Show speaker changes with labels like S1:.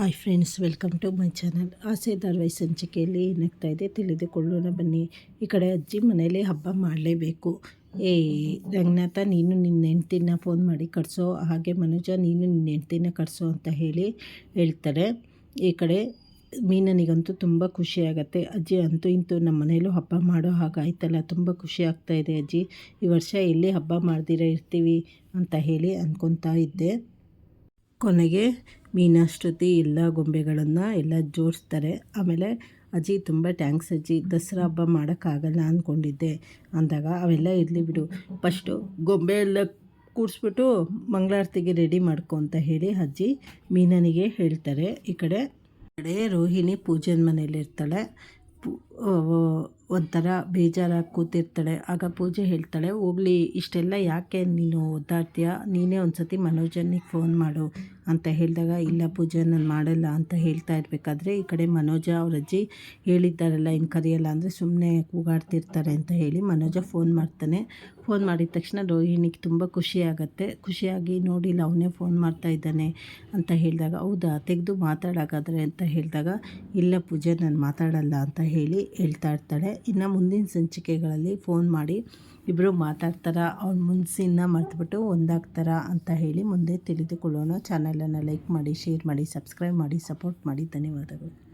S1: Hi friends welcome to my channel Aase ಧಾರವಾಹಿ ಸಂಚಿಕೆಯಲ್ಲಿ ಏನಾಗ್ತಾ ಇದೆ ತಿಳಿದುಕೊಳ್ಳೋಣ ಬನ್ನಿ. ಈ ಕಡೆ ಅಜ್ಜಿ ಮನೇಲಿ ಹಬ್ಬ ಮಾಡಲೇಬೇಕು. ಏ, ರಂಗನಾಥ, ನೀನು ನಿನ್ನ ಹೆಂಡ್ತಿನ ಫೋನ್ ಮಾಡಿ ಕಟ್ಸೋ. ಹಾಗೆ ಮನುಜ, ನೀನು ನಿನ್ನ ಹೆಂಡ್ತಿನ ಕಟ್ಸೋ ಅಂತ ಹೇಳಿ ಹೇಳ್ತಾರೆ. ಈ ಕಡೆ ಮೀನನಿಗಂತೂ ತುಂಬ ಖುಷಿಯಾಗತ್ತೆ ಅಜ್ಜಿ ಅಂತೂ ಇಂತೂ ನಮ್ಮ ಮನೇಲೂ ಹಬ್ಬ ಮಾಡೋ ಹಾಗಾಯ್ತಲ್ಲ ತುಂಬ ಖುಷಿ ಆಗ್ತಾ ಇದೆ ಅಜ್ಜಿ. ಈ ವರ್ಷ ಎಲ್ಲಿ ಹಬ್ಬ ಮಾಡ್ದಿರ ಇರ್ತೀವಿ ಅಂತ ಹೇಳಿ ಅಂದ್ಕೊತಾ ಇದ್ದೆ. ಕೊನೆಗೆ ಮೀನಾಶ್ರುತಿ ಎಲ್ಲ ಗೊಂಬೆಗಳನ್ನು ಎಲ್ಲ ಜೋಡಿಸ್ತಾರೆ. ಆಮೇಲೆ ಅಜ್ಜಿ ತುಂಬ ಟ್ಯಾಂಕ್ಸ್ ಅಜ್ಜಿ, ದಸರಾ ಹಬ್ಬ ಮಾಡೋಕ್ಕಾಗಲ್ಲ ಅಂದ್ಕೊಂಡಿದ್ದೆ. ಅಂದಾಗ ಅವೆಲ್ಲ ಇರಲಿ ಬಿಡು. ಫಸ್ಟು ಗೊಂಬೆ ಎಲ್ಲ ಕೂಡಿಸ್ಬಿಟ್ಟು ಮಂಗಳಾರತಿಗೆ ರೆಡಿ ಮಾಡ್ಕೊ ಅಂತ ಹೇಳಿ ಅಜ್ಜಿ ಮೀನನಿಗೆ ಹೇಳ್ತಾರೆ. ಈ ಕಡೆ ಕಡೆ ರೋಹಿಣಿ ಪೂಜನ ಮನೇಲಿರ್ತಾಳೆ ಒಂಥರ ಬೇಜಾರಾಗಿ ಕೂತಿರ್ತಾಳೆ ಆಗ ಪೂಜೆ ಹೇಳ್ತಾಳೆ, ಹೋಗಲಿ, ಇಷ್ಟೆಲ್ಲ ಯಾಕೆ ನೀನು ಒದ್ದಾಡ್ತೀಯ? ನೀನೇ ಒಂದು ಸತಿ ಮನೋಜನಿಗೆ ಫೋನ್ ಮಾಡು ಅಂತ ಹೇಳಿದಾಗ, ಇಲ್ಲ ಪೂಜೆ, ನಾನು ಮಾಡಲ್ಲ ಅಂತ ಹೇಳ್ತಾ ಇರಬೇಕಾದ್ರೆ ಈ ಕಡೆ ಮನೋಜ ಅವ್ರ ಅಜ್ಜಿ ಹೇಳಿದ್ದಾರಲ್ಲ ಇನ್ನು ಕರೆಯಲ್ಲ ಅಂದರೆ ಸುಮ್ಮನೆ ಕೂಗಾಡ್ತಿರ್ತಾರೆ ಅಂತ ಹೇಳಿ ಮನೋಜ ಫೋನ್ ಮಾಡ್ತಾನೆ. ಫೋನ್ ಮಾಡಿದ ತಕ್ಷಣ ರೋಹಿಣಿಗೆ ತುಂಬ ಖುಷಿಯಾಗತ್ತೆ ಖುಷಿಯಾಗಿ ನೋಡಿಲ್ಲ ಅವನೇ ಫೋನ್ ಮಾಡ್ತಾ ಇದ್ದಾನೆ ಅಂತ ಹೇಳಿದಾಗ, ಹೌದಾ, ತೆಗೆದು ಮಾತಾಡೋಕ್ಕಾದ್ರೆ? ಅಂತ ಹೇಳಿದಾಗ, ಇಲ್ಲ ಪೂಜೆ, ನಾನು ಮಾತಾಡಲ್ಲ ಅಂತ ಹೇಳಿ ಹೇಳ್ತಾ ಇರ್ತಾಳೆ. ಇನ್ನು ಮುಂದಿನ ಸಂಚಿಕೆಗಳಲ್ಲಿ ಫೋನ್ ಮಾಡಿ ಇಬ್ಬರು ಮಾತಾಡ್ತಾರ ಅವ್ರ ಮುನ್ಸಿನ ಮರೆತುಬಿಟ್ಟು ಒಂದಾಗ್ತಾರ ಅಂತ ಹೇಳಿ ಮುಂದೆ ತಿಳಿದುಕೊಳ್ಳೋಣ. ಚಾನಲನ್ನು ಲೈಕ್ ಮಾಡಿ ಶೇರ್ ಮಾಡಿ ಸಬ್ಸ್ಕ್ರೈಬ್ ಮಾಡಿ ಸಪೋರ್ಟ್ ಮಾಡಿ. ಧನ್ಯವಾದಗಳು.